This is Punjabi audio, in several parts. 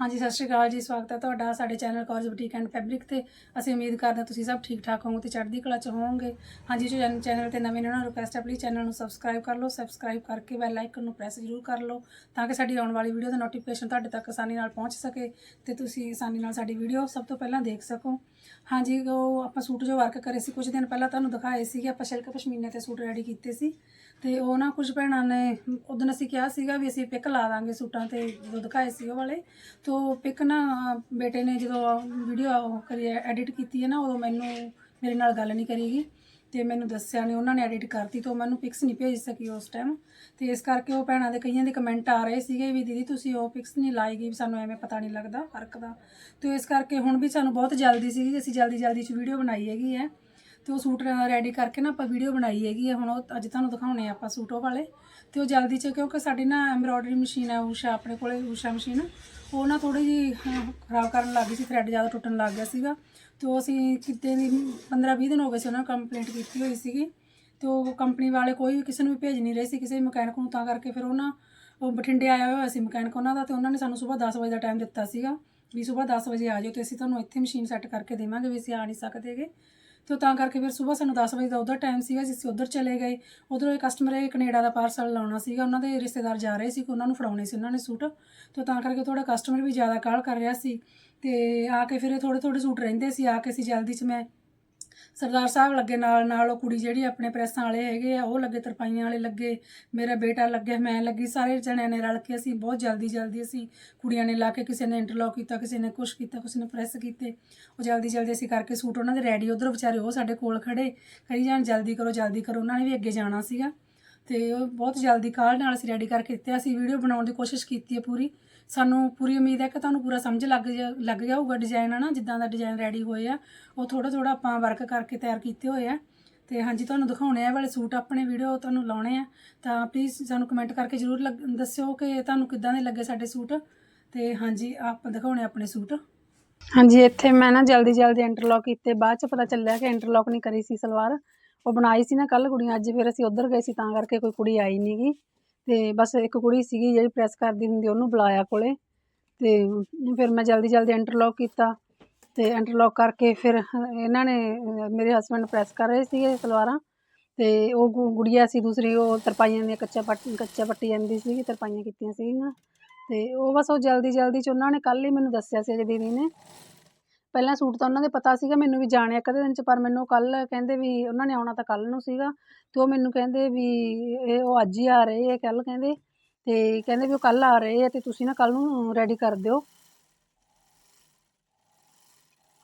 ਹਾਂਜੀ, ਸਤਿ ਸ਼੍ਰੀ ਅਕਾਲ ਜੀ, ਸਵਾਗਤ ਹੈ ਤੁਹਾਡਾ ਸਾਡੇ channel college boutique and fabric ਤੇ। ਅਸੀਂ ਉਮੀਦ ਕਰਦੇ ਹਾਂ ਤੁਸੀਂ ਸਭ ਠੀਕ ਠਾਕ ਹੋਵੋਗੇ ਤੇ ਚੜ੍ਹਦੀ ਕਲਾ ਚ ਹੋਵੋਗੇ। ਹਾਂਜੀ, ਜੋ ਚੈਨਲ ਤੇ ਨਵੇਂ ਨੇ ਉਹਨਾਂ ਨੂੰ ਰਿਕੁਐਸਟ ਹੈ ਪਲੀਜ਼ ਚੈਨਲ ਨੂੰ ਸਬਸਕ੍ਰਾਈਬ ਕਰ ਲਓ ਸਬਸਕ੍ਰਾਈਬ ਕਰਕੇ ਬੈਲ ਆਈਕਨ ਨੂੰ ਪ੍ਰੈਸ ਜ਼ਰੂਰ ਕਰ ਲਓ, ਤਾਂ ਕਿ ਸਾਡੀ ਆਉਣ ਵਾਲੀ ਵੀਡੀਓ ਦਾ ਨੋਟੀਫਿਕੇਸ਼ਨ ਤੁਹਾਡੇ ਤੱਕ ਆਸਾਨੀ ਨਾਲ ਪਹੁੰਚ ਸਕੇ ਤੇ ਤੁਸੀਂ ਆਸਾਨੀ ਨਾਲ ਸਾਡੀ ਵੀਡੀਓ ਸਭ ਤੋਂ ਪਹਿਲਾਂ ਦੇਖ ਸਕੋ। ਹਾਂਜੀ, ਉਹ ਆਪਾਂ ਸੂਟ ਜੋ ਵਰਕ ਕਰੇ ਸੀ, ਕੁਝ ਦਿਨ ਪਹਿਲਾਂ ਤੁਹਾਨੂੰ ਦਿਖਾਏ ਸੀਗੇ, ਆਪਾਂ ਸਿਲਕ ਪਸ਼ਮੀਨੇ ਤੇ ਸੂਟ ਰੈਡੀ ਕੀਤੇ ਸੀ। ਤੇ ਉਹ ਨਾ ਕੁਝ ਭੈਣਾਂ ਨੇ ਉਦੋਂ ਅਸੀਂ ਕਿਹਾ ਸੀਗਾ ਵੀ ਅਸੀਂ ਪਿਕ ਲਾ ਦਾਂਗੇ ਸੂਟਾਂ ਤੇ, ਜਦੋਂ ਦਿਖਾਏ ਸੀ ਉਹ ਵਾਲੇ। ਤੋਂ ਪਿਕ ਨਾ ਬੇਟੇ ਨੇ ਜਦੋਂ ਵੀਡੀਓ ਕਰੀ ਐਡਿਟ ਕੀਤੀ ਹੈ ਨਾ, ਉਦੋਂ ਮੈਨੂੰ, ਮੇਰੇ ਨਾਲ ਗੱਲ ਨਹੀਂ ਕਰੀਗੀ। ਤੇ ਮੈਨੂੰ ਦੱਸਿਆ ਨਹੀਂ ਉਹਨਾਂ ਨੇ ਐਡਿਟ ਕਰਤੀ ਤੋਂ ਮੈਨੂੰ ਪਿਕਸ ਨਹੀਂ ਭੇਜ ਸਕੀ ਉਸ ਟਾਈਮ ਤੇ ਇਸ ਕਰਕੇ ਉਹ ਭੈਣਾਂ ਦੇ ਕਈਆਂ ਦੇ ਕਮੈਂਟ ਆ ਰਹੇ ਸੀਗੇ ਵੀ ਦੀਦੀ ਤੁਸੀਂ ਉਹ ਪਿਕਸ ਨਹੀਂ ਲਾਏਗੀ ਵੀ ਸਾਨੂੰ ਐਵੇਂ ਪਤਾ ਨਹੀਂ ਲੱਗਦਾ ਫ਼ਰਕ ਦਾ। ਤੇ ਇਸ ਕਰਕੇ ਹੁਣ ਵੀ ਸਾਨੂੰ ਬਹੁਤ ਜਲਦੀ ਸੀਗੀ, ਅਸੀਂ ਜਲਦੀ ਜਲਦੀ ਚ ਵੀਡੀਓ ਬਣਾਈ ਹੈਗੀ ਹੈ। ਤੇ ਉਹ ਸੂਟ ਰੈਡੀ ਕਰਕੇ ਨਾ ਆਪਾਂ ਵੀਡੀਓ ਬਣਾਈ ਹੈਗੀ ਹੈ ਹੁਣ ਉਹ ਅੱਜ ਤੁਹਾਨੂੰ ਦਿਖਾਉਣੇ ਆ ਆਪਾਂ ਸੂਟ ਉਹ ਵਾਲੇ। ਤੇ ਉਹ ਜਲਦੀ ਚ, ਕਿਉਂਕਿ ਸਾਡੀ ਨਾ ਐਮਬ੍ਰੋਇਡਰੀ ਮਸ਼ੀਨ ਹੈ ਊਸ਼ਾ ਆਪਣੇ ਕੋਲੇ, ਊਸ਼ਾ ਮਸ਼ੀਨ ਉਹ ਨਾ ਥੋੜੀ ਜੀ ਖਰਾਬ ਕਰਨ ਲੱਗ ਗਈ ਸੀ ਥ੍ਰੈਡ ਜ਼ਿਆਦਾ ਟੁੱਟਣ ਲੱਗ ਗਿਆ ਸੀਗਾ। ਤੇ ਉਹ ਅਸੀਂ ਕਿਤੇ ਵੀ 15 20 ਦਿਨ ਹੋ ਗਏ ਸੀ, ਉਹਨਾਂ ਨੇ ਕੰਪਲੇਂਟ ਕੀਤੀ ਹੋਈ ਸੀਗੀ। ਤੇ ਉਹ ਕੰਪਨੀ ਵਾਲੇ ਕੋਈ ਵੀ ਕਿਸੇ ਨੂੰ ਵੀ ਭੇਜ ਨਹੀਂ ਰਹੇ ਸੀ, ਕਿਸੇ ਮਕੈਨਿਕ ਨੂੰ, ਤਾਂ ਕਰਕੇ ਫਿਰ ਉਹ ਨਾ, ਉਹ ਬਠਿੰਡੇ ਆਇਆ ਹੋਇਆ ਸੀ ਮਕੈਨਿਕ ਉਹਨਾਂ ਦਾ, ਤੇ ਉਹਨਾਂ ਨੇ ਸਾਨੂੰ ਸਵੇਰ 10 ਵਜੇ ਦਾ ਟਾਈਮ ਦਿੱਤਾ ਸੀਗਾ, ਵੀ ਸਵੇਰ 10 ਵਜੇ ਆ ਜਾਓ ਤੇ ਅਸੀਂ ਤੁਹਾਨੂੰ ਇੱਥੇ ਮਸ਼ੀਨ ਸੈੱਟ ਕਰਕੇ ਦੇਵਾਂਗੇ, ਵੀ ਅਸੀਂ ਆ ਨਹੀਂ ਸਕਦੇਗੇ ਤੇ ਤਾਂ ਕਰਕੇ ਫਿਰ ਸਵੇਰ ਸਾਨੂੰ 10 ਵਜੇ ਦਾ ਉਧਰ ਟਾਈਮ ਸੀਗਾ ਜਿਸ ਅਸੀਂ ਉਧਰ ਚਲੇ ਗਏ। ਉਧਰੋਂ ਇੱਕ ਕਸਟਮਰ ਇਹ ਕੈਨੇਡਾ ਦਾ ਪਾਰਸਲ ਲਾਉਣਾ ਸੀਗਾ, ਉਹਨਾਂ ਦੇ ਰਿਸ਼ਤੇਦਾਰ ਜਾ ਰਹੇ ਸੀ ਕਿ ਉਹਨਾਂ ਨੂੰ ਫੜਾਉਣੇ ਸੀ ਉਹਨਾਂ ਨੇ ਸੂਟ। ਤੇ ਤਾਂ ਕਰਕੇ ਥੋੜਾ ਕਸਟਮਰ ਵੀ ਜ਼ਿਆਦਾ ਕਾਲ ਕਰ ਰਿਹਾ ਸੀ। ਤੇ ਆ ਕੇ ਫਿਰ ਥੋੜੇ ਥੋੜੇ ਸੂਟ ਰਹਿੰਦੇ ਸੀ, ਆ ਕੇ ਅਸੀਂ ਜਲਦੀ 'ਚ ਮੈਂ ਸਰਦਾਰ ਸਾਹਿਬ ਲੱਗੇ ਨਾਲ ਨਾਲ, ਉਹ ਕੁੜੀ ਜਿਹੜੀ ਆਪਣੇ ਪ੍ਰੈਸਾਂ ਵਾਲੇ ਹੈਗੇ ਆ, ਉਹ ਲੱਗੇ, ਤਰਪਾਈਆਂ ਵਾਲੇ ਲੱਗੇ, ਮੇਰਾ ਬੇਟਾ ਲੱਗਿਆ ਮੈਂ ਲੱਗੀ, ਸਾਰੇ ਜਣਿਆਂ ਨੇ ਰਲ ਕੇ ਅਸੀਂ ਬਹੁਤ ਜਲਦੀ ਜਲਦੀ ਅਸੀਂ ਕੁੜੀਆਂ ਨੇ ਲਾ ਕੇ ਕਿਸੇ ਨੇ ਇੰਟਰਲੌਕ ਕੀਤਾ, ਕਿਸੇ ਨੇ ਕੁਛ ਕੀਤਾ, ਕਿਸੇ ਨੇ ਪ੍ਰੈਸ ਕੀਤੇ। ਉਹ ਜਲਦੀ ਜਲਦੀ ਅਸੀਂ ਕਰਕੇ ਸੂਟ ਉਹਨਾਂ ਦੇ ਰੈਡੀ ਉਧਰ ਵਿਚਾਰੇ ਉਹ ਸਾਡੇ ਕੋਲ ਖੜੇ ਕਰੀ ਜਾਣ, ਜਲਦੀ ਕਰੋ ਜਲਦੀ ਕਰੋ, ਉਹਨਾਂ ਨੇ ਵੀ ਅੱਗੇ ਜਾਣਾ ਸੀਗਾ। ਤੇ ਉਹ ਬਹੁਤ ਜਲਦੀ ਕਾਲ ਨਾਲ ਅਸੀਂ ਰੈਡੀ ਕਰਕੇ ਦਿੱਤੇ ਅਸੀਂ ਵੀਡੀਓ ਬਣਾਉਣ ਦੀ ਕੋਸ਼ਿਸ਼ ਕੀਤੀ ਹੈ ਪੂਰੀ। ਸਾਨੂੰ ਪੂਰੀ ਉਮੀਦ ਹੈ ਕਿ ਤੁਹਾਨੂੰ ਪੂਰਾ ਸਮਝ ਲੱਗ ਜਾ, ਲੱਗ ਗਿਆ ਹੋਊਗਾ ਡਿਜ਼ਾਈਨ ਹੈ ਨਾ ਜਿੱਦਾਂ ਦਾ ਡਿਜ਼ਾਈਨ ਰੈਡੀ ਹੋਏ ਆ। ਉਹ ਥੋੜਾ ਥੋੜਾ ਆਪਾਂ ਵਰਕ ਕਰਕੇ ਤਿਆਰ ਕੀਤੇ ਹੋਏ ਆ। ਤੇ ਹਾਂਜੀ, ਤੁਹਾਨੂੰ ਦਿਖਾਉਣੇ ਆ ਇਹ ਵਾਲੇ ਸੂਟ ਆਪਣੇ ਵੀਡੀਓ ਤੁਹਾਨੂੰ ਲਾਉਣੇ ਆ। ਤਾਂ ਪਲੀਜ਼ ਸਾਨੂੰ ਕਮੈਂਟ ਕਰਕੇ ਜਰੂਰ ਲੱਗ- ਦੱਸਿਓ ਕਿ ਤੁਹਾਨੂੰ ਕਿੱਦਾਂ ਦੇ ਲੱਗੇ ਸਾਡੇ ਸੂਟ। ਤੇ ਹਾਂਜੀ, ਆਪਾਂ ਦਿਖਾਉਣੇ ਆਪਣੇ ਸੂਟ। ਹਾਂਜੀ, ਇੱਥੇ ਮੈਂ ਨਾ ਜਲਦੀ ਜਲਦੀ ਇੰਟਰਲੌਕ ਕੀਤੇ। ਬਾਅਦ ਚ ਪਤਾ ਚੱਲਿਆ ਕਿ ਇੰਟਰਲੌਕ ਨਹੀਂ ਕਰੀ ਸੀ ਸਲਵਾਰ। ਉਹ ਬਣਾਈ ਸੀ ਨਾ ਕੱਲ ਕੁੜੀਆਂ, ਅੱਜ ਫਿਰ ਅਸੀਂ ਉੱਧਰ ਗਏ ਸੀ, ਤਾਂ ਕਰਕੇ ਕੋਈ ਕੁੜੀ ਆਈ ਨਹੀਂਗੀ ਤੇ ਬਸ ਇੱਕ ਕੁੜੀ ਸੀਗੀ ਜਿਹੜੀ ਪ੍ਰੈਸ ਕਰਦੀ ਹੁੰਦੀ, ਉਹਨੂੰ ਬੁਲਾਇਆ ਕੋਲੇ। ਤੇ ਫਿਰ ਮੈਂ ਜਲਦੀ ਜਲਦੀ ਇੰਟਰਲੌਕ ਕੀਤਾ। ਤੇ ਇੰਟਰਲੌਕ ਕਰਕੇ ਫਿਰ ਇਹਨਾਂ ਨੇ, ਮੇਰੇ ਹਸਬੰਡ ਪ੍ਰੈਸ ਕਰ ਰਹੇ ਸੀਗੇ ਸਲਵਾਰਾਂ। ਤੇ ਉਹ ਗੁ- ਗੁੜੀਆ ਸੀ ਦੂਸਰੀ, ਉਹ ਤਰਪਾਈਆਂ ਦੀਆਂ ਕੱਚਾ ਪੱਟ, ਕੱਚਾ ਪੱਟੀ ਜਾਂਦੀ ਸੀਗੀ, ਤਰਪਾਈਆਂ ਕੀਤੀਆਂ ਸੀਗੀਆਂ। ਤੇ ਉਹ ਬਸ ਉਹ ਜਲਦੀ ਜਲਦੀ ਚ ਉਹਨਾਂ ਨੇ ਕੱਲ ਹੀ ਮੈਨੂੰ ਦੱਸਿਆ ਸੀ ਦੀਦੀ ਨੇ। ਪਹਿਲਾਂ ਸੂਟ ਤਾਂ ਉਹਨਾਂ ਦੇ ਪਤਾ ਸੀਗਾ, ਮੈਨੂੰ ਵੀ ਜਾਣਿਆ ਕਦੇ ਦਿਨ ਚ, ਪਰ ਮੈਨੂੰ ਕੱਲ ਕਹਿੰਦੇ ਵੀ ਉਹਨਾਂ ਨੇ ਆਉਣਾ ਤਾਂ ਕੱਲ ਨੂੰ ਸੀਗਾ ਤੇ ਉਹ ਮੈਨੂੰ ਕਹਿੰਦੇ ਵੀ ਇਹ ਉਹ ਅੱਜ ਹੀ ਆ ਰਹੇ ਆ ਕੱਲ ਕਹਿੰਦੇ ਤੇ ਕਹਿੰਦੇ ਵੀ ਉਹ ਕੱਲ ਆ ਰਹੇ ਆ ਤੇ ਤੁਸੀਂ ਨਾ ਕੱਲ ਨੂੰ ਰੈਡੀ ਕਰ ਦਿਓ।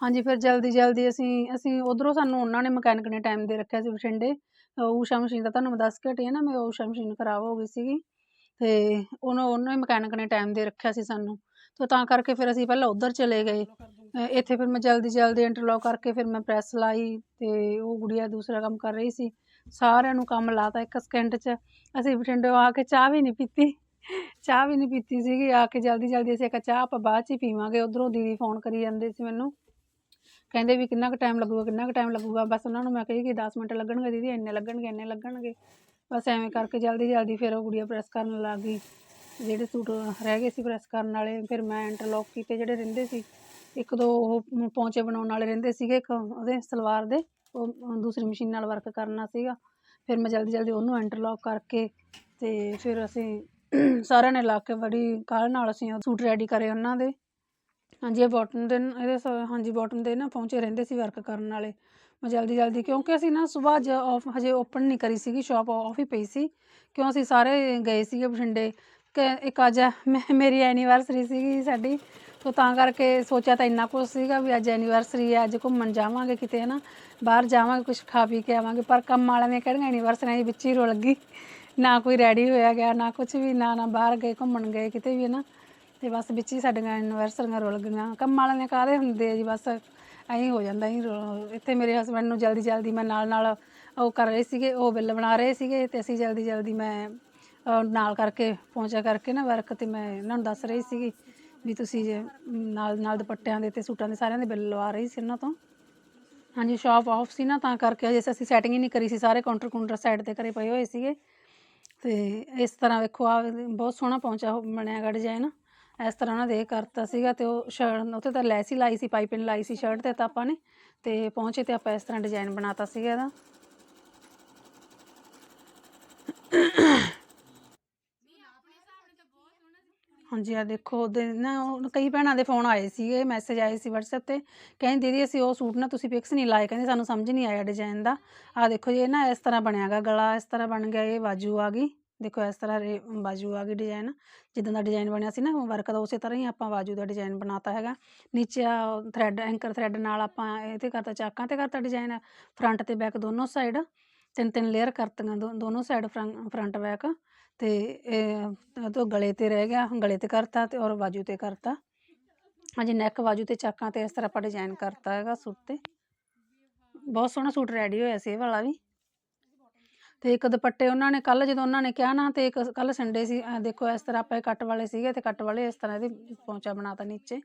ਹਾਂਜੀ, ਫਿਰ ਜਲਦੀ ਜਲਦੀ ਅਸੀਂ ਅਸੀਂ ਉਧਰੋਂ ਸਾਨੂੰ ਉਹਨਾਂ ਨੇ ਮਕੈਨਿਕ ਨੇ ਟਾਈਮ ਦੇ ਰੱਖਿਆ ਸੀ ਬਠਿੰਡੇ। ਊਸ਼ਾ ਮਸ਼ੀਨ ਦਾ ਤੁਹਾਨੂੰ ਮੈਂ ਦੱਸ ਕੇ ਹਟੀ ਹਾਂ ਨਾ, ਮੈਂ ਊਸ਼ਾ ਮਸ਼ੀਨ ਖਰਾਬ ਹੋ ਗਈ ਸੀਗੀ ਤੇ ਉਹਨੂੰ, ਉਹਨੇ ਮਕੈਨਿਕ ਨੇ ਟਾਈਮ ਦੇ ਰੱਖਿਆ ਸੀ ਸਾਨੂੰ। ਤੇ ਤਾਂ ਕਰਕੇ ਫਿਰ ਅਸੀਂ ਪਹਿਲਾਂ ਉਧਰ ਚਲੇ ਗਏ। ਇੱਥੇ ਫਿਰ ਮੈਂ ਜਲਦੀ ਜਲਦੀ ਇੰਟਰਲੌਕ ਕਰਕੇ ਫਿਰ ਮੈਂ ਪ੍ਰੈਸ ਲਾਈ ਤੇ ਉਹ ਗੁੜੀਆ ਦੂਸਰਾ ਕੰਮ ਕਰ ਰਹੀ ਸੀ। ਸਾਰਿਆਂ ਨੂੰ ਕੰਮ ਲਾਤਾ ਇੱਕ ਸਕਿੰਟ 'ਚ। ਅਸੀਂ ਬਠਿੰਡੇ ਆ ਕੇ ਚਾਹ ਵੀ ਨਹੀਂ ਪੀਤੀ। ਚਾਹ ਵੀ ਨਹੀਂ ਪੀਤੀ ਸੀਗੀ। ਆ ਕੇ ਜਲਦੀ ਜਲਦੀ ਅਸੀਂ ਇੱਕ ਚਾਹ ਆਪਾਂ ਬਾਅਦ 'ਚ ਹੀ ਪੀਵਾਂਗੇ। ਉਧਰੋਂ ਦੀਦੀ ਫੋਨ ਕਰੀ ਜਾਂਦੇ ਸੀ ਮੈਨੂੰ। ਕਹਿੰਦੇ ਵੀ ਕਿੰਨਾ ਕੁ ਟਾਈਮ ਲੱਗੂਗਾ, ਕਿੰਨਾ ਕੁ ਟਾਈਮ ਲੱਗੂਗਾ। ਬਸ ਉਹਨਾਂ ਨੂੰ ਮੈਂ ਕਹੀ ਕਿ 10 ਮਿੰਟ ਲੱਗਣਗੇ ਦੀਦੀ, ਇੰਨੇ ਲੱਗਣਗੇ ਇੰਨੇ ਲੱਗਣਗੇ। ਬਸ ਐਵੇਂ ਕਰਕੇ ਜਲਦੀ ਜਲਦੀ ਫਿਰ ਉਹ ਗੁੜੀਆ ਪ੍ਰੈਸ ਕਰਨ ਲੱਗ ਗਈ। ਜਿਹੜੇ ਸੂਟ ਰਹਿ ਗਏ ਸੀ ਪ੍ਰੈਸ ਕਰਨ ਵਾਲੇ, ਫਿਰ ਮੈਂ ਇੰਟਰਲੌਕ ਕੀਤੇ ਜਿਹੜੇ ਰਹਿੰਦੇ ਸੀ। ਇੱਕ ਦੋ ਉਹ ਪੌਂਚੇ ਬਣਾਉਣ ਵਾਲੇ ਰਹਿੰਦੇ ਸੀਗੇ ਇੱਕ ਉਹਦੇ ਸਲਵਾਰ ਦੇ, ਉਹ ਦੂਸਰੀ ਮਸ਼ੀਨ ਨਾਲ ਵਰਕ ਕਰਨਾ ਸੀਗਾ। ਫਿਰ ਮੈਂ ਜਲਦੀ ਜਲਦੀ ਉਹਨੂੰ ਇੰਟਰਲੌਕ ਕਰਕੇ ਤੇ ਫਿਰ ਅਸੀਂ ਸਾਰਿਆਂ ਨੇ ਲਾ ਕੇ ਬੜੀ ਕਾਹਲ ਨਾਲ ਅਸੀਂ ਉਹ ਸੂਟ ਰੈਡੀ ਕਰੇ ਉਹਨਾਂ ਦੇ। ਹਾਂਜੀ, ਇਹ ਬਾਟਮ ਦੇ, ਇਹਦੇ ਸ- ਹਾਂਜੀ ਬਾਟਮ ਦੇ ਨਾ ਪਹੁੰਚੇ ਰਹਿੰਦੇ ਸੀ ਵਰਕ ਕਰਨ ਵਾਲੇ। ਮੈਂ ਜਲਦੀ ਜਲਦੀ, ਕਿਉਂਕਿ ਅਸੀਂ ਨਾ ਸਵੇਰ ਜ ਆਫ ਹਜੇ ਓਪਨ ਨਹੀਂ ਕਰੀ ਸੀਗੀ ਸ਼ਾਪ ਆਫ ਹੀ ਪਈ ਸੀ। ਕਿਉਂ ਅਸੀਂ ਸਾਰੇ ਗਏ ਸੀਗੇ ਬਠਿੰਡੇ। ਕਿ ਇੱਕ ਅੱਜ ਮੈਂ, ਮੇਰੀ ਐਨੀਵਰਸਰੀ ਸੀਗੀ ਸਾਡੀ। ਤੋ ਤਾਂ ਕਰਕੇ ਸੋਚਿਆ ਤਾਂ ਇੰਨਾ ਕੁਛ ਸੀਗਾ ਵੀ ਅੱਜ ਐਨੀਵਰਸਰੀ ਹੈ, ਅੱਜ ਘੁੰਮਣ ਜਾਵਾਂਗੇ ਕਿਤੇ ਨਾ ਬਾਹਰ ਜਾਵਾਂਗੇ ਕੁਝ ਖਾ ਪੀ ਕੇ ਆਵਾਂਗੇ, ਪਰ ਕੰਮ ਵਾਲਿਆਂ ਦੀਆਂ ਕਿਹੜੀਆਂ ਐਨੀਵਰਸਰੀਆਂ ਦੇ ਵਿੱਚ ਹੀ ਰੁਲ ਗਈ। ਨਾ ਕੋਈ ਰੈਡੀ ਹੋਇਆ ਗਿਆ, ਨਾ ਕੁਝ ਵੀ, ਨਾ ਨਾ ਬਾਹਰ ਗਏ, ਘੁੰਮਣ ਗਏ, ਕਿਤੇ ਵੀ ਨਾ ਤੇ ਬਸ ਵਿੱਚ ਹੀ ਸਾਡੀਆਂ ਐਨੀਵਰਸਰੀਆਂ ਰੁਲ ਗਈਆਂ। ਕੰਮ ਵਾਲਿਆਂ ਦੇ ਕਾਹਦੇ ਹੁੰਦੇ ਆ ਜੀ, ਬਸ ਐਂ ਹੋ ਜਾਂਦਾ, ਐਂ ਇੱਥੇ ਮੇਰੇ ਹਸਬੰਡ ਨੂੰ ਜਲਦੀ ਜਲਦੀ ਮੈਂ ਨਾਲ ਨਾਲ ਉਹ ਕਰ ਰਹੇ ਸੀਗੇ, ਉਹ ਬਿੱਲ ਬਣਾ ਰਹੇ ਸੀਗੇ ਤੇ ਅਸੀਂ ਜਲਦੀ ਜਲਦੀ ਮੈਂ ਨਾਲ ਕਰਕੇ, ਪਹੁੰਚਿਆ ਕਰਕੇ ਨਾ ਵਰਕ ਤੇ ਮੈਂ ਇਹਨਾਂ ਨੂੰ ਦੱਸ ਰਹੀ ਸੀਗੀ ਵੀ ਤੁਸੀਂ ਜੇ ਨਾਲ ਨਾਲ ਦੁਪੱਟਿਆਂ ਦੇ ਤੇ ਸੂਟਾਂ ਦੇ ਸਾਰਿਆਂ ਦੇ ਬਿੱਲ ਲਵਾ ਰਹੀ ਸੀ ਇਹਨਾਂ ਤੋਂ। ਹਾਂਜੀ ਸ਼ਾਪ ਆਫ ਸੀ ਨਾ, ਤਾਂ ਕਰਕੇ ਅਜੇ ਅਸੀਂ ਸੈਟਿੰਗ ਹੀ ਨਹੀਂ ਕਰੀ ਸੀ, ਸਾਰੇ ਕਾਊਂਟਰ ਕਾਊਂਟਰ ਸਾਈਡ ਤੇ ਕਰੇ ਪਏ ਹੋਏ ਸੀਗੇ। ਤੇ ਇਸ ਤਰ੍ਹਾਂ ਵੇਖੋ ਆ ਬਹੁਤ ਸੋਹਣਾ ਪਹੁੰਚਾ ਬਣਿਆ ਗਾ ਡਿਜ਼ਾਈਨ ਇਸ ਤਰ੍ਹਾਂ ਉਹਨਾਂ ਦੇ ਕਰਤਾ ਸੀਗਾ ਤੇ ਉਹ ਸ਼ਰਟ ਉੱਤੇ ਤਾਂ ਲੈਸ ਹੀ ਲਾਈ ਸੀ ਪਾਈਪਿੰਗ ਲਾਈ ਸੀ ਸ਼ਰਟ ਤੇ ਤਾਂ ਆਪਾਂ ਨੇ। ਤੇ ਪਹੁੰਚੇ ਤੇ ਆਪਾਂ ਇਸ ਤਰ੍ਹਾਂ ਡਿਜ਼ਾਈਨ ਬਣਾਤਾ ਸੀਗਾ ਇਹਦਾ। ਹਾਂਜੀ ਆ ਦੇਖੋ, ਉਹਦੇ ਨਾ ਉਹ ਕਈ ਭੈਣਾਂ ਦੇ ਫੋਨ ਆਏ ਸੀਗੇ ਮੈਸੇਜ ਆਏ ਸੀ WhatsApp ਤੇ, ਕਹਿੰਦੇ, ਦੀਦੀ, ਅਸੀਂ ਉਹ ਸੂਟ ਨਾ ਤੁਸੀਂ ਪਿਕਸ ਨਹੀਂ ਲਾਏ। ਕਹਿੰਦੇ, ਸਾਨੂੰ ਸਮਝ ਨਹੀਂ ਆਇਆ ਡਿਜ਼ਾਈਨ ਦਾ। ਆ ਦੇਖੋ ਜੀ, ਇਹ ਨਾ ਇਸ ਤਰ੍ਹਾਂ ਬਣਿਆਗਾ, ਗਲਾ ਇਸ ਤਰ੍ਹਾਂ ਬਣ ਗਿਆ, ਇਹ ਬਾਜੂ ਆ ਗਈ। ਦੇਖੋ, ਇਸ ਤਰ੍ਹਾਂ ਰੇ- ਬਾਜੂ ਆ ਗਈ ਡਿਜ਼ਾਈਨ ਜਿੱਦਾਂ ਦਾ ਡਿਜ਼ਾਈਨ ਬਣਿਆ ਸੀ ਨਾ ਵਰਕ ਦਾ, ਉਸੇ ਤਰ੍ਹਾਂ ਹੀ ਆਪਾਂ ਬਾਜੂ ਦਾ ਡਿਜ਼ਾਈਨ ਬਣਾਤਾ ਹੈਗਾ। ਨੀਚੇ ਥਰੈਡ ਐਂਕਰ ਥਰੈਡ ਨਾਲ ਆਪਾਂ ਇਹ ਤੇ ਕਰਤਾ, ਚਾਕਾਂ ਤੇ ਕਰਤਾ ਡਿਜ਼ਾਈਨ ਫਰੰਟ ਤੇ ਬੈਕ ਦੋਨੋਂ ਸਾਈਡ ਤਿੰਨ ਤਿੰਨ ਲੇਅਰ ਕਰਤੀਆਂ, ਦੋ- ਦੋਨੋਂ ਸਾਈਡ ਫਰੰਟ ਬੈਕ ਤੇ ਇਹ ਤੋਂ ਗਲੇ ਤੇ ਰਹਿ ਗਿਆ, ਗਲੇ ਤੇ ਕਰਤਾ ਤੇ ਔਰ ਬਾਜੂ ਤੇ ਕਰਤਾ। ਹਾਂਜੀ ਨੈਕ ਬਾਜੂ ਤੇ ਚਾਕਾਂ ਤੇ ਇਸ ਤਰ੍ਹਾਂ ਆਪਾਂ ਡਿਜ਼ਾਈਨ ਕਰਤਾ ਹੈਗਾ ਸੂਟ ਤੇ। ਬਹੁਤ ਸੋਹਣਾ ਸੂਟ ਰੈਡੀ ਹੋਇਆ ਸੀ ਇਹ ਵਾਲਾ ਵੀ। ਤੇ ਇੱਕ ਦੁਪੱਟੇ ਉਹਨਾਂ ਨੇ ਕੱਲ ਜਦੋਂ ਉਹਨਾਂ ਨੇ ਕਿਹਾ ਨਾ ਤੇ ਇੱਕ ਕੱਲ ਸੰਡੇ ਸੀ ਦੇਖੋ ਇਸ ਤਰ੍ਹਾਂ ਆਪਾਂ ਇਹ ਕੱਟ ਵਾਲੇ ਸੀਗੇ ਤੇ ਕੱਟ ਵਾਲੇ ਇਸ ਤਰ੍ਹਾਂ ਇਹਦੇ ਪੌਂਚਾ ਬਣਾਤਾ ਨੀਚੇ।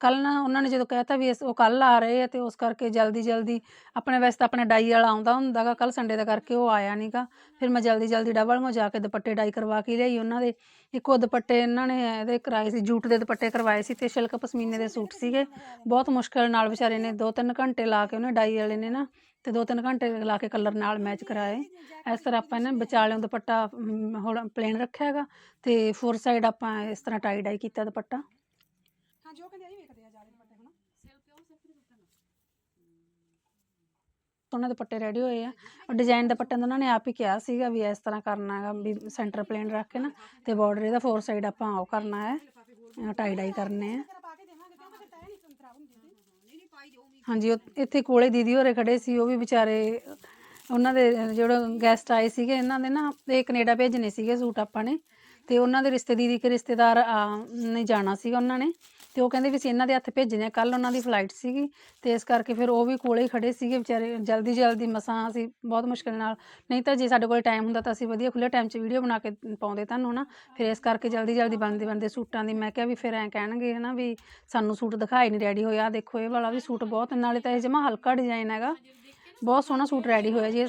ਕੱਲ ਨਾ ਉਹਨਾਂ ਨੇ ਜਦੋਂ ਕਹਿਤਾ ਵੀ ਇਸ- ਉਹ ਕੱਲ ਆ ਰਹੇ ਆ ਤੇ ਉਸ ਕਰਕੇ ਜਲਦੀ ਜਲਦੀ ਆਪਣੇ ਵੈਸੇ ਤਾਂ ਆਪਣਾ ਡਾਈ ਵਾਲਾ ਆਉਂਦਾ ਹੁੰਦਾਗਾ ਕੱਲ ਸੰਡੇ ਦਾ ਕਰਕੇ ਉਹ ਆਇਆ ਨਹੀਂਗਾ ਫਿਰ ਮੈਂ ਜਲਦੀ ਜਲਦੀ ਡਬਲ ਮੋ ਜਾ ਕੇ ਦੁਪੱਟੇ ਡਾਈ ਕਰਵਾ ਕੇ ਲਿਆਈ ਉਹਨਾਂ ਦੇ। ਇੱਕੋ ਦੁਪੱਟੇ ਇਹਨਾਂ ਨੇ ਇਹਦੇ ਕਰਾਏ ਸੀ ਜੂਟ ਦੇ ਦੁਪੱਟੇ ਕਰਵਾਏ ਸੀ ਤੇ ਸਿਲਕ ਪਸ਼ਮੀਨੇ ਦੇ ਸੂਟ ਸੀਗੇ। ਬਹੁਤ ਮੁਸ਼ਕਲ ਨਾਲ ਵਿਚਾਰੇ ਨੇ 2-3 ਘੰਟੇ ਲਾ ਕੇ ਉਹਨੇ ਡਾਈ ਵਾਲੇ ਨੇ ਨਾ ਤੇ 2-3 ਘੰਟੇ ਲਾ ਕੇ ਕਲਰ ਨਾਲ ਮੈਚ ਕਰਾਏ। ਇਸ ਤਰ੍ਹਾਂ ਆਪਾਂ ਨਾ ਵਿਚਾਲਿਓਂ ਦੁਪੱਟਾ ਅਮ, ਹੁਣ ਪਲੇਨ ਰੱਖਿਆ ਹੈਗਾ ਤੇ ਫੋਰ ਸਾਈਡ ਆਪਾਂ ਇਸ ਤਰ੍ਹਾਂ ਟਾਈ ਡਾਈ ਕੀਤਾ ਦੁਪੱਟਾ। ਹਾਂ ਜੋ ਕਹਿੰਦੇ ਆਈ ਵੇਖਦੇ ਆ ਜਾ ਦੁਪੱਟੇ ਹੁਣ ਉਹਨਾਂ ਦੇ ਪੱਟੇ ਰੈਡੀ ਹੋਏ ਆ। ਔਰ ਡਿਜ਼ਾਈਨ ਦੇ ਪੱਟਿਆਂ ਦਾ ਉਹਨਾਂ ਨੇ ਆਪ ਹੀ ਕਿਹਾ ਸੀਗਾ ਵੀ ਇਸ ਤਰ੍ਹਾਂ ਕਰਨਾ ਹੈਗਾ ਵੀ ਸੈਂਟਰ ਪਲੇਨ ਰੱਖ ਕੇ ਨਾ ਤੇ ਬਾਰਡਰ ਇਹਦਾ ਫੋਰ ਸਾਈਡ ਆਪਾਂ ਉਹ ਕਰਨਾ ਹੈ ਟਾਈ ਡਾਈ ਕਰਨੇ ਆ। ਹਾਂਜੀ ਉਹ ਇੱਥੇ ਕੋਲੇ ਦੀਦੀ ਹੋਰੇ ਖੜੇ ਸੀ ਉਹ ਵੀ ਵਿਚਾਰੇ ਉਹਨਾਂ ਦੇ ਜਿਹੜੇ ਗੈਸਟ ਆਏ ਸੀਗੇ ਇਹਨਾਂ ਦੇ ਨਾ ਇਹ ਕੈਨੇਡਾ ਭੇਜਣੇ ਸੀਗੇ ਸੂਟ ਆਪਾਂ ਨੇ ਤੇ ਉਹਨਾਂ ਦੇ ਰਿਸ਼ਤੇ ਦੀਦੀ ਕੇ ਰਿਸ਼ਤੇਦਾਰ ਆ, ਨੇ ਜਾਣਾ ਸੀਗਾ ਉਹਨਾਂ ਨੇ। ਤੇ ਉਹ ਕਹਿੰਦੇ ਵੀ ਅਸੀਂ ਇਹਨਾਂ ਦੇ ਹੱਥ ਭੇਜਣੇ ਕੱਲ ਉਹਨਾਂ ਦੀ ਫਲਾਈਟ ਸੀਗੀ ਤੇ ਇਸ ਕਰਕੇ ਫਿਰ ਉਹ ਵੀ ਕੋਲੇ ਹੀ ਖੜੇ ਸੀਗੇ ਵਿਚਾਰੇ। ਜਲਦੀ ਜਲਦੀ ਮਸਾਂ ਅਸੀਂ ਬਹੁਤ ਮੁਸ਼ਕਿਲ ਨਾਲ, ਨਹੀਂ ਤਾਂ ਜੇ ਸਾਡੇ ਕੋਲ ਟਾਈਮ ਹੁੰਦਾ ਤਾਂ ਅਸੀਂ ਵਧੀਆ ਖੁੱਲੇ ਟਾਈਮ 'ਚ ਵੀਡੀਓ ਬਣਾ ਕੇ ਪਾਉਂਦੇ ਤੁਹਾਨੂੰ ਨਾ। ਫਿਰ ਇਸ ਕਰਕੇ ਜਲਦੀ ਜਲਦੀ ਬਣਦੇ ਬਣਦੇ ਸੂਟਾਂ ਦੀ ਮੈਂ ਕਿਹਾ ਵੀ ਫਿਰ ਐਂ ਕਹਿਣਗੇ ਹਨਾ ਵੀ ਸਾਨੂੰ ਸੂਟ ਦਿਖਾਈ ਨਹੀਂ ਰੈਡੀ ਹੋਇਆ ਦੇਖੋ, ਇਹ ਵਾਲਾ ਵੀ ਸੂਟ ਬਹੁਤ ਨਾਲੇ ਤਾਂ ਇਹ ਜਮਾ ਹਲਕਾ ਡਿਜ਼ਾਈਨ ਹੈਗਾ। ਬਹੁਤ ਸੋਹਣਾ ਸੂਟ ਰੈਡੀ ਹੋਇਆ ਜੀ।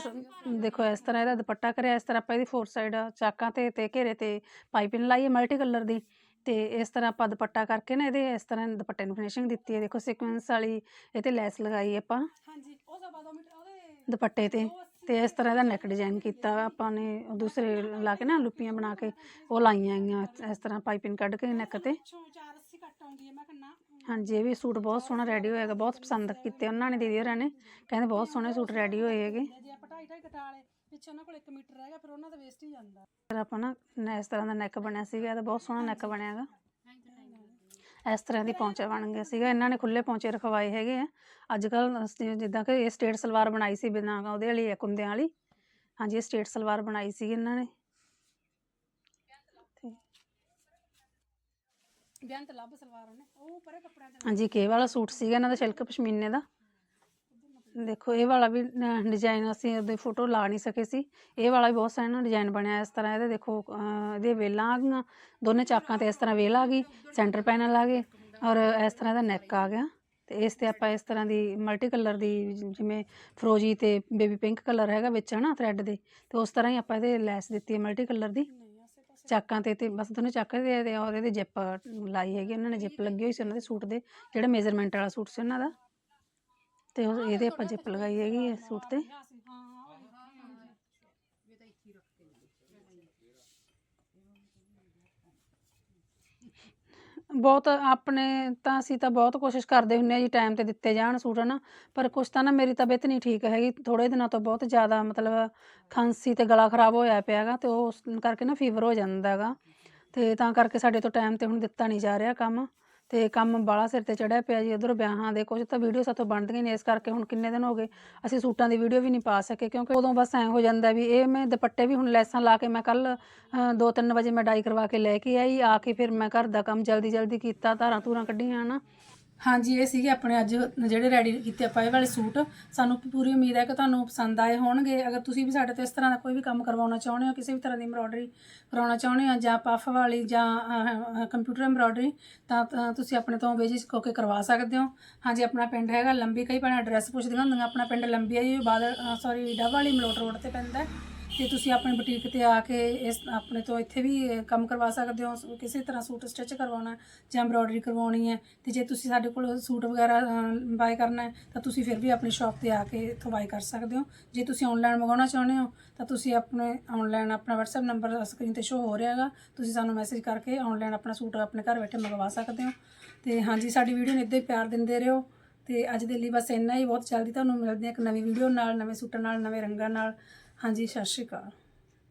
ਦੇਖੋ, ਇਸ ਤਰ੍ਹਾਂ ਇਹਦਾ ਦੁਪੱਟਾ ਕਰਿਆ, ਇਸ ਤਰ੍ਹਾਂ ਆਪਾਂ ਇਹਦੀ ਫੋਰ ਸਾਈਡ ਚਾਕਾਂ ਤੇ ਤੇ ਘੇਰੇ ਤੇ ਪਾਈਪਿੰਗ ਲਾਈ ਹੈ ਮਲਟੀ ਕਲਰ ਦੀ। ਤੇ ਇਸ ਤਰ੍ਹਾਂ ਆਪਾਂ ਦੁਪੱਟਾ ਕਰਕੇ ਨਾ ਇਹਦੇ ਇਸ ਤਰ੍ਹਾਂ ਦੁਪੱਟੇ ਨੂੰ ਫਿਨਿਸ਼ਿੰਗ ਦਿੱਤੀ ਹੈ। ਦੇਖੋ ਸੀਕੁਐਂਸ ਵਾਲੀ ਇਹ ਤੇ ਲੈਸ ਲਗਾਈ ਆਪਾਂ। ਹਾਂਜੀ ਉਹ ਸਭ ਬਾਦੋਂ ਮੀਟਰ ਉਹਦੇ ਦੁਪੱਟੇ ਤੇ। ਤੇ ਇਸ ਤਰ੍ਹਾਂ ਦਾ ਨੈਕ ਡਿਜ਼ਾਈਨ ਕੀਤਾ ਆਪਾਂ ਨੇ ਦੂਸਰੇ ਲਾ ਕੇ ਨਾ ਲੁੱਪੀਆਂ ਬਣਾ ਕੇ ਉਹ ਲਾਈਆਂ ਆਈਆਂ ਇਸ ਤਰ੍ਹਾਂ ਪਾਈਪਿੰਗ ਕੱਢ ਕੇ ਨੈਕ ਤੇ। ਪਿੱਛੋਂ 480 ਕੱਟ ਆਉਂਦੀ ਹੈ ਮੈਂ ਕਹਿੰਨਾ ਹਾਂਜੀ ਇਹ ਵੀ ਸੂਟ ਬਹੁਤ ਸੋਹਣਾ ਰੈਡੀ ਹੋਏਗਾ ਬਹੁਤ ਪਸੰਦ ਕੀਤੇ ਉਹਨਾਂ ਨੇ ਦੀਦੀ ਹੋਰਾਂ ਨੇ। ਕਹਿੰਦੇ ਬਹੁਤ ਸੋਹਣੇ ਸੂਟ ਰੈਡੀ ਹੋਏ ਹੈਗੇ। ਜੇ ਆਪਾਂ ਕਟਾ ਪਿੱਛੇ ਉਹਨਾਂ ਕੋਲ 1 ਮੀਟਰ ਰਹਿ ਗਿਆ ਫਿਰ ਉਹਨਾਂ ਦਾ ਵੇਸਟ ਹੀ ਜਾਂਦਾ। ਫਿਰ ਆਪਾਂ ਨਾ ਨ- ਇਸ ਤਰ੍ਹਾਂ ਦਾ ਨੈਕ ਬਣਿਆ ਸੀਗਾ ਇਹਦਾ ਬਹੁਤ ਸੋਹਣਾ ਨੈਕ ਬਣਿਆ ਹੈਗਾ। ਇਸ ਤਰ੍ਹਾਂ ਦੀ ਪੌਂਚਾ ਬਣ ਗਿਆ ਸੀਗਾ ਇਹਨਾਂ ਨੇ ਖੁੱਲੇ ਪੌਂਚੇ ਰਖਵਾਏ ਹੈਗੇ ਆ। ਅੱਜ ਕੱਲ ਜਿੱਦਾਂ ਕਿ ਇਹ ਸਟੇਟ ਸਲਵਾਰ ਬਣਾਈ ਸੀ ਬਿਨਾਂ ਉਹਦੇ ਵਾਲੀ ਹੈ ਕੁੰਦਿਆਂ ਵਾਲੀ। ਹਾਂਜੀ ਇਹ ਸਟੇਟ ਸਲਵਾਰ ਬਣਾਈ ਸੀ ਇਹਨਾਂ ਨੇ। ਬਿਆਨ ਤੇ ਲੱਭ ਸਲਵਾਰ ਉਹਨੇ ਉਹ ਪਰੇ ਕੱਪੜਿਆਂ ਤੇ ਹਾਂਜੀ ਕੇ ਵਾਲਾ ਸੂਟ ਸੀਗਾ ਇਹਨਾਂ ਦਾ ਸਿਲਕ ਪਸ਼ਮੀਨੇ ਦਾ। ਦੇਖੋ, ਇਹ ਵਾਲਾ ਵੀ ਡਿਜ਼ਾਈਨ ਅਸੀਂ ਉਹਦੇ ਫੋਟੋ ਲਾ ਨਹੀਂ ਸਕੇ ਸੀ। ਇਹ ਵਾਲਾ ਵੀ ਬਹੁਤ ਸੋਹਣਾ ਡਿਜ਼ਾਈਨ ਬਣਿਆ ਇਸ ਤਰ੍ਹਾਂ। ਇਹਦੇ ਦੇਖੋ ਇਹਦੇ ਵੇਲਾਂ ਆ ਗਈਆਂ। ਦੋਨੇ ਚਾਕਾਂ ਤੇ ਇਸ ਤਰ੍ਹਾਂ ਵੇਲ ਆ ਗਈ ਸੈਂਟਰ ਪੈਨਲ ਆ ਗਏ ਔਰ ਇਸ ਤਰ੍ਹਾਂ ਦਾ ਨੈਕ ਆ ਗਿਆ। ਤੇ ਇਸ ਤੇ ਆਪਾਂ ਇਸ ਤਰ੍ਹਾਂ ਦੀ ਮਲਟੀ ਕਲਰ ਦੀ ਜਿਵੇਂ ਫਰੋਜੀ ਤੇ ਬੇਬੀ ਪਿੰਕ ਕਲਰ ਹੈਗਾ ਵਿੱਚ, ਹਨਾ ਥ੍ਰੈਡ ਦੇ, ਤੇ ਉਸ ਤਰ੍ਹਾਂ ਹੀ ਆਪਾਂ ਇਹਦੇ ਲੈਸ ਦਿੱਤੀ ਹੈ ਮਲਟੀ ਕਲਰ ਦੀ। ਚਾਕਾਂ ਤੇ ਤੇ ਬਸ ਦੋਨੇ ਚਾਕਾਂ ਦੇ ਤੇ ਔਰ ਇਹਦੇ ਜਿਪ ਲਾਈ ਹੈਗੀ, ਉਹਨਾਂ ਨੇ ਜਿਪ ਲੱਗੀ ਹੋਈ ਸੀ ਉਹਨਾਂ ਦੇ ਸੂਟ ਦੇ, ਜਿਹੜਾ ਮੇਜ਼ਰਮੈਂਟ ਵਾਲਾ ਸੂਟ ਸੀ ਉਹਨਾਂ ਦਾ। ਤੇ ਉਹ ਇਹਦੇ ਆਪਾਂ ਜਿੱਪ ਲਗਾਈ ਹੈਗੀ ਇਸ ਸੂਟ ਤੇ। ਬਹੁਤ ਆਪਣੇ ਤਾਂ ਅਸੀਂ ਤਾਂ ਬਹੁਤ ਕੋਸ਼ਿਸ਼ ਕਰਦੇ ਹੁੰਨੇ ਆ ਜੀ ਟਾਈਮ ਤੇ ਦਿੱਤੇ ਜਾਣ ਸੂਟ ਨਾ ਪਰ ਕੁਛ ਤਾਂ ਨਾ ਮੇਰੀ ਤਬੀਅਤ ਨਹੀਂ ਠੀਕ ਹੈਗੀ। ਥੋੜੇ ਦਿਨਾਂ ਤੋਂ ਬਹੁਤ ਜ਼ਿਆਦਾ ਮਤਲਬ ਖਾਂਸੀ ਤੇ ਗਲਾ ਖਰਾਬ ਹੋਇਆ ਪਿਆ ਹੈਗਾ ਤੇ ਉਸ ਕਰਕੇ ਨਾ ਫੀਵਰ ਹੋ ਜਾਂਦਾ ਹੈਗਾ। ਤੇ ਤਾਂ ਕਰਕੇ ਸਾਡੇ ਤੋਂ ਟਾਈਮ ਤੇ ਹੁਣ ਦਿੱਤਾ ਨਹੀਂ ਜਾ ਰਿਹਾ ਕੰਮ। ਤੇ ਕੰਮ ਬਾਲਾ ਸਿਰ ਤੇ ਚੜਿਆ ਪਿਆ ਜੀ, ਉਧਰ ਵਿਆਹਾਂ ਦੇ ਕੁਝ ਤਾਂ ਵੀਡੀਓ ਸਾਥੋਂ ਬਣਦੀਆਂ ਨੇ, ਇਸ ਕਰਕੇ ਹੁਣ ਕਿੰਨੇ ਦਿਨ ਹੋ ਗਏ ਅਸੀਂ ਸੂਟਾਂ ਦੀ ਵੀਡੀਓ ਵੀ ਨਹੀਂ ਪਾ ਸਕੇ, ਕਿਉਂਕਿ ਉਦੋਂ ਬਸ ਐਂ ਹੋ ਜਾਂਦਾ ਵੀ ਇਹ ਮੈਂ ਦੁਪੱਟੇ ਵੀ ਹੁਣ ਲੈਸਾਂ ਲਾ ਕੇ ਮੈਂ ਕੱਲ 2-3 ਵਜੇ ਮੈਂ ਡਾਈ ਕਰਵਾ ਕੇ ਲੈ ਕੇ ਆਈ, ਆ ਕੇ ਫਿਰ ਮੈਂ ਘਰ ਦਾ ਕੰਮ ਜਲਦੀ ਜਲਦੀ ਕੀਤਾ ਧਾਰਾਂ ਧੂਰਾਂ ਕੱਢੀਆਂ ਨਾ ਹਾਂਜੀ, ਇਹ ਸੀਗੇ ਆਪਣੇ ਅੱਜ ਜਿਹੜੇ ਰੈਡੀ ਕੀਤੇ ਆਪਾਂ ਇਹ ਵਾਲੇ ਸੂਟ। ਸਾਨੂੰ ਪੂਰੀ ਉਮੀਦ ਹੈ ਕਿ ਤੁਹਾਨੂੰ ਪਸੰਦ ਆਏ ਹੋਣਗੇ। ਅਗਰ ਤੁਸੀਂ ਵੀ ਸਾਡੇ ਤੋਂ ਇਸ ਤਰ੍ਹਾਂ ਦਾ ਕੋਈ ਵੀ ਕੰਮ ਕਰਵਾਉਣਾ ਚਾਹੁੰਦੇ ਹੋ, ਕਿਸੇ ਵੀ ਤਰ੍ਹਾਂ ਦੀ ਐਮਬ੍ਰੋਇਡਰੀ ਕਰਾਉਣਾ ਚਾਹੁੰਦੇ ਹੋ ਜਾਂ ਪਫ ਵਾਲੀ ਜਾਂ ਕੰਪਿਊਟਰ ਐਮਬ੍ਰੋਇਡਰੀ ਤਾਂ ਤੁਸੀਂ ਆਪਣੇ ਤੋਂ ਵੇਜ ਹੋ ਕੇ ਕਰਵਾ ਸਕਦੇ ਹੋ। ਹਾਂਜੀ, ਆਪਣਾ ਪਿੰਡ ਹੈਗਾ ਲੰਬੀ, ਕਈ ਭੈਣਾਂ ਐਡਰੈਸ ਪੁੱਛਦੀਆਂ ਹੁੰਦੀਆਂ, ਆਪਣਾ ਪਿੰਡ ਲੰਬੀ ਹੈ ਜੀ ਬਾਦਲ ਸੌਰੀ ਡੱਬ ਵਾਲੀ ਮਲੋਟ ਰੋਡ ਤੇ ਪੈਂਦਾ ਤੇ ਤੁਸੀਂ ਆਪਣੇ ਬੁਟੀਕ ਤੇ ਆ ਕੇ ਇਸ ਆਪਣੇ ਤੋਂ ਇੱਥੇ ਵੀ ਕੰਮ ਕਰਵਾ ਸਕਦੇ ਹੋ ਕਿਸੇ ਤਰ੍ਹਾਂ ਸੂਟ ਸਟਿਚ ਕਰਵਾਉਣਾ ਜਾਂ ਐਮਬ੍ਰੋਇਡਰੀ ਕਰਵਾਉਣੀ ਹੈ ਤੇ ਜੇ ਤੁਸੀਂ ਸਾਡੇ ਕੋਲ ਸੂਟ ਵਗੈਰਾ ਬਾਏ ਕਰਨਾ ਹੈ, ਤਾਂ ਤੁਸੀਂ ਫਿਰ ਵੀ ਆਪਣੀ ਸ਼ਾਪ ਤੇ ਆ ਕੇ ਇੱਥੋਂ ਬਾਏ ਕਰ ਸਕਦੇ ਹੋ। ਜੇ ਤੁਸੀਂ ਆਨਲਾਈਨ ਮੰਗਾਉਣਾ ਚਾਹੁੰਦੇ ਹੋ, ਤਾਂ ਤੁਸੀਂ ਆਪਣੇ ਆਨਲਾਈਨ ਆਪਣਾ WhatsApp ਨੰਬਰ ਸਕਰੀਨ ਤੇ ਸ਼ੋ ਹੋ ਰਿਹਾ ਹੈਗਾ। ਤੁਸੀਂ ਸਾਨੂੰ ਮੈਸੇਜ ਕਰਕੇ ਆਨਲਾਈਨ ਆਪਣਾ ਸੂਟ ਆਪਣੇ ਘਰ ਬੈਠੇ ਮੰਗਵਾ ਸਕਦੇ ਹੋ। ਤੇ ਹਾਂਜੀ, ਸਾਡੀ ਵੀਡੀਓ ਨੂੰ ਇੱਦਾਂ ਹੀ ਪਿਆਰ ਦਿੰਦੇ ਰਹੋ। ਤੇ ਅੱਜ ਦੇ ਲਈ ਬਸ ਇੰਨਾ ਹੀ। ਬਹੁਤ ਜਲਦੀ ਤੁਹਾਨੂੰ ਮਿਲਦੇ ਹਾਂ ਇੱਕ ਨਵੀਂ ਵੀਡੀਓ ਨਾਲ, ਨਵੇਂ ਸੂਟਾਂ ਨਾਲ, ਨਵੇਂ ਰੰਗਾਂ ਨਾਲ। ਹਾਂਜੀ ਸਤਿ ਸ਼੍ਰੀ ਅਕਾਲ।